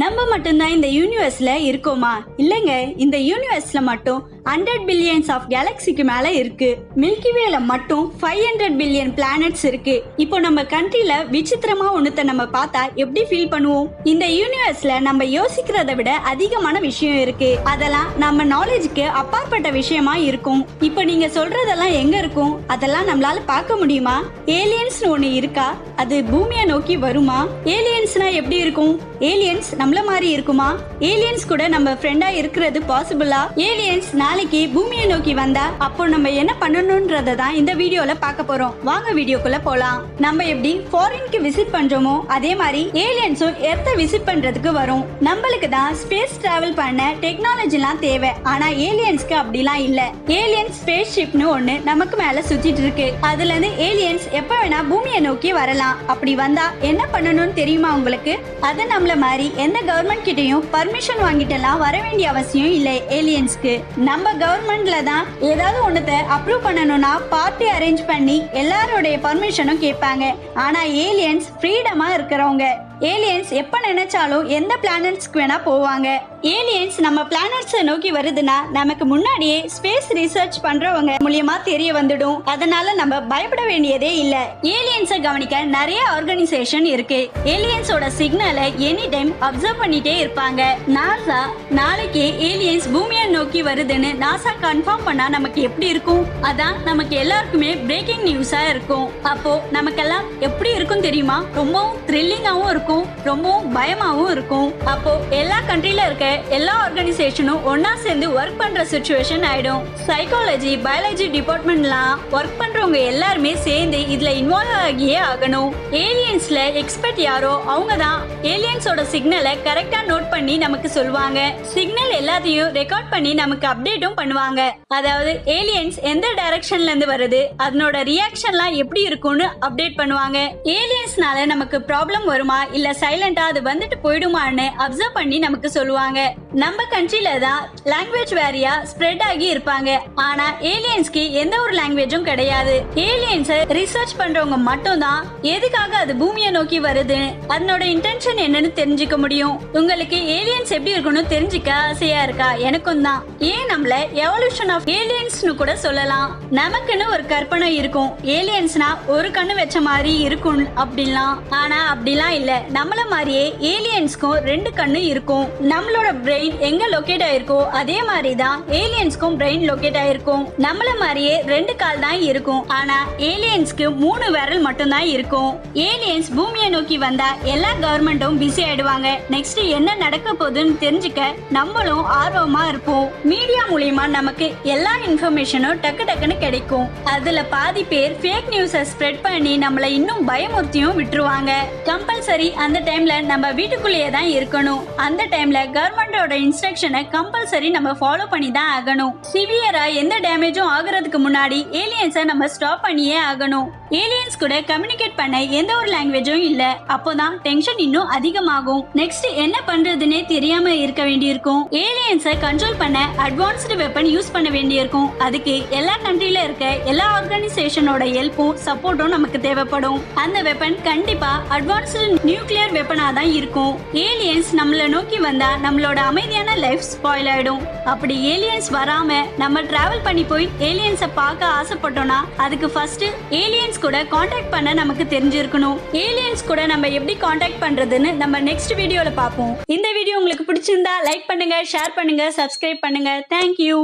நம்ம மட்டும்தான் இந்த யூனிவர்ஸ்ல இருக்கோமா? இல்லைங்க இந்த யூனிவர்ஸ்ல மட்டும் ஹண்ட்ரட் பில்லியன்ஸ் ஆஃப் கேலக்சிக்கு மேல இருக்கு. மில்கிவேல மட்டும் ஃபைவ் ஹண்ட்ரட் பில்லியன் பிளானட்ஸ் இருக்கு. இப்போ நம்ம கண்ட்ரில விசித்திரமா ஒண்ணுத்த நம்ம பார்த்தா எப்படி ஃபீல் பண்ணுவோம்? இந்த யூனிவர்ஸ்ல நம்ம யோசிக்கிறத விட அதிகமான விஷயம் இருக்கு. அதெல்லாம் நம்ம நாலேஜுக்கு அப்பாற்பட்ட விஷயமா இருக்கும். இப்போ நீங்க சொல்றதெல்லாம் எங்க இருக்கும்? அதெல்லாம் நம்மளால பார்க்க முடியுமா? ஏலியன்ஸ்னு ஒண்ணு இருக்கா? அது பூமியை நோக்கி வருமா? ஏலியன்ஸ்னா எப்படி இருக்கும்? ஏலியன்ஸ் நம்ம நம்மள மாதிரி இருக்குமா? ஏலியன்ஸ் கூட நம்ம ஃப்ரெண்டா இருக்கிறது பாசிபிளா ஏலியன்ஸ் நாளைக்கு பூமியை நோக்கி வந்தா அப்போ நம்ம என்ன பண்ணணும்ன்றத தான் இந்த வீடியோல பார்க்க போறோம். வாங்க வீடியோக்குள்ள போலாம். நம்ம எப்படி ஃபாரின்க்கு விசிட் பண்றோமோ அதே மாதிரி ஏலியன்ஸும் எர்த்த விசிட் பண்றதுக்கு வரும். நம்மளுக்கு தான் ஸ்பேஸ் டிராவல் பண்ண டெக்னாலஜிலாம் தேவை. ஆனா ஏலியன்ஸ்க்கு அப்படிலாம் இல்ல. ஏலியன்ஸ் ஸ்பேஸ் ஷிப்னு ஒண்ணு நமக்கு மேல சுத்திட்டு இருக்கு. அதுல இருந்து ஏலியன்ஸ் எப்ப வேணா பூமியை நோக்கி வரலாம். அப்படி வந்தா என்ன பண்ணணும்னு தெரியுமா உங்களுக்கு? அது நம்மள மாதிரி எந்த கவர்மெண்ட் கிட்டையும் பர்மிஷன் வாங்கிட்டெல்லாம் வர வேண்டிய அவசியம் இல்லை ஏலியன்ஸ்க்கு நம்ம கவர்மெண்ட்ல தான் ஏதாவது ஒண்ணுத்த அப்ரூவ் பண்ணணும்னா பார்ட்டி அரேஞ்ச் பண்ணி எல்லாரோடைய பர்மிஷனும் கேட்பாங்க. ஆனா ஏலியன்ஸ் ஃப்ரீடமா இருக்கிறவங்க. ஏலியன்ஸ் எப்போ நினைச்சாலும் எந்த பிளானட்ஸ்க்கு வேணா போவாங்க. ஏலியன்ஸ் நம்ம பிளானட்ஸை நோக்கி வருதுன்னா நமக்கு முன்னாடியே ஸ்பேஸ் ரிசர்ச் பண்றவங்க மூலியமா தெரிய வந்துடும். அதனால நம்ம பயப்பட வேண்டியதே இல்ல. ஏலியன்ஸை கவனிக்க நிறைய ஆர்கனைசேஷன் இருக்கு. ஏலியன்ஸோட சிக்னலை எனி டைம் அப்சர்வ் பண்ணிட்டே இருப்பாங்க. நாசா நாளைக்கு ஏலியன்ஸ் பூமியை நோக்கி வருதுன்னு நாசா கன்ஃபார்ம் பண்ணா நமக்கு எப்படி இருக்கும்? அதான் நமக்கு எல்லாருக்குமே பிரேக்கிங் நியூஸா இருக்கும். அப்போ நமக்கெல்லாம் எப்படி இருக்கும் தெரியுமா? ரொம்பவும் த்ரில்லிங்காவும் இருக்கும். ரொம்பவும் பயமாவும் இருக்கும். அப்போ எல்லா கண்ட்ரில இருக்க எல்லா ஆர்கனைசேஷனும் ஒன்னா சேர்ந்து ஒர்க் பண்ற சுச்சுவேஷன் ஆயிடும். சைக்காலஜி பயாலஜி டிபார்ட்மெண்ட்லாம் ஒர்க் பண்றவங்க எல்லாருமே சேர்ந்து இதுல இன்வால்வ் ஆகியே ஆகணும். ஏலியன்ஸ்ல எக்ஸ்பர்ட் யாரோ அவங்க தான் ஏலியன்ஸோட சிக்னலை கரெக்டா நோட் பண்ணி நமக்கு சொல்லுவாங்க. சிக்னல் எல்லாத்தையும் ரெக்கார்ட் பண்ணி நமக்கு அப்டேட்டும் பண்ணுவாங்க. அதாவது ஏலியன்ஸ் எந்த டைரக்ஷன்ல இருந்து வருது அதனோட ரியாக்ஷன்லாம் எப்படி இருக்கும்னு அப்டேட் பண்ணுவாங்க. ஏலியன்ஸ்னால நமக்கு ப்ராப்ளம் வருமா இல்ல சைலண்டா அது வந்துட்டு போயிடுமான்னு அப்சர்வ் பண்ணி நமக்கு சொல்லுவாங்க. நம்ம கண்ட்ரில தான் லாங்குவேஜ் வேரியா ஸ்ப்ரெட் ஆகி இருப்பாங்க. ஆனா ஏலியன்ஸ்க்கு எந்த ஒரு லாங்குவேஜும் கிடையாது. ஏலியன்ஸை ரிசர்ச் பண்றவங்க மட்டும் தான் எதுக்காக அது பூமியை நோக்கி வருது அதனோட இன்டென்ஷன் என்னன்னு தெரிஞ்சுக்க முடியும். உங்களுக்கு ஏலியன்ஸ் எப்படி இருக்கும்னு தெரிஞ்சுக்க ஆசையா இருக்கா? எனக்கும் தான். ஏன் நம்மள எவல்யூஷன் ஆஃப் ஏலியன்ஸ்னு கூட சொல்லலாம். நமக்குன்னு ஒரு கற்பனை இருக்கும். ஏலியன்ஸ்னா ஒரு கண்ணு வச்ச மாதிரி இருக்கும் அப்படிலாம் ஆனா அப்படிலாம் இல்ல. நம்மள மாதிரியே ஏலியன்ஸ்க்கும் ரெண்டு கண்ணு இருக்கும். நம்மளோட பிரெயின் எங்க லொகேட் ஆயிருக்கோ அதே மாதிரி தான் ஏலியன்ஸ்க்கும் பிரெயின் லொகேட் ஆயிருக்கும். நம்மள மாதிரியே ரெண்டு கால் தான் இருக்கும். ஆனா ஏலியன்ஸ்க்கு மூணு விரல் மட்டும்தான் இருக்கும். ஏலியன்ஸ் பூமியை நோக்கி வந்தா எல்லா கவர்மெண்ட்டும் பிஸி ஆயிடுவாங்க. நெக்ஸ்ட் என்ன நடக்க போகுதுன்னு தெரிஞ்சுக்க நம்மளும் ஆர்வமா இருப்போம். மீடியா மூலியமா நமக்கு எல்லா இன்ஃபர்மேஷனும் டக்கு டக்குன்னு கிடைக்கும். அதுல பாதி பேர் ஃபேக் நியூஸை ஸ்ப்ரெட் பண்ணி நம்மளை இன்னும் பயமுறுத்தியும் விட்டுருவாங்க. கம்பல்சரி அந்த டைம்ல நம்ம வீட்டுக்குள்ளேயே தான் இருக்கணும். அந்த டைம்ல கவர்மெண்டோட இன்ஸ்ட்ரக்ஷனை கம்பல்சரி நம்ம ஃபாலோ பண்ணி தான் ஆகணும். சிவியரா எந்த டேமேஜும் ஆகுறதுக்கு முன்னாடி ஏலியன்ஸை நம்ம ஸ்டாப் பண்ணியே ஆகணும். ஏலியன்ஸ் கூட கம்யூனிகேட் பண்ண எந்த ஒரு லாங்குவேஜும் இல்ல. அப்போதான் டென்ஷன் இன்னும் அதிகமாகும். நெக்ஸ்ட் என்ன பண்றதுன்னே தெரியாம இருக்க வேண்டியிருக்கும். ஏலியன்ஸை கண்ட்ரோல் பண்ண அட்வான்ஸ்டு வெப்பன் யூஸ் பண்ண வேண்டியிருக்கும். அதுக்கு எல்லா கண்ட்ரில இருக்க எல்லா ஆர்கனைசேஷனோட ஹெல்ப்பும் சப்போர்ட்டும் நமக்கு தேவைப்படும். அந்த வெப்பன் கண்டிப்பா அட்வான்ஸ்டு நியூ நியூக்ளியர் வெப்பனா தான் இருக்கும். ஏலியன்ஸ் நம்மள நோக்கி வந்தா நம்மளோட அமைதியான லைஃப் ஸ்பாயில் ஆயிடும். அப்படி ஏலியன்ஸ் வராம நம்ம டிராவல் பண்ணி போய் ஏலியன்ஸை பார்க்க ஆசைப்பட்டோம்னா அதுக்கு ஃபர்ஸ்ட் ஏலியன்ஸ் கூட காண்டாக்ட் பண்ண நமக்கு தெரிஞ்சிருக்கணும். ஏலியன்ஸ் கூட நம்ம எப்படி காண்டாக்ட் பண்றதுன்னு நம்ம நெக்ஸ்ட் வீடியோல பார்ப்போம். இந்த வீடியோ உங்களுக்கு பிடிச்சிருந்தா லைக் பண்ணுங்க ஷேர் பண்ணுங்க சப்ஸ்கிரைப் பண்ணுங்க. தேங்க்யூ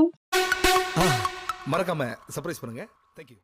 மறக்காம சர்ப்ரைஸ் பண்ணுங்க. தேங்க்யூ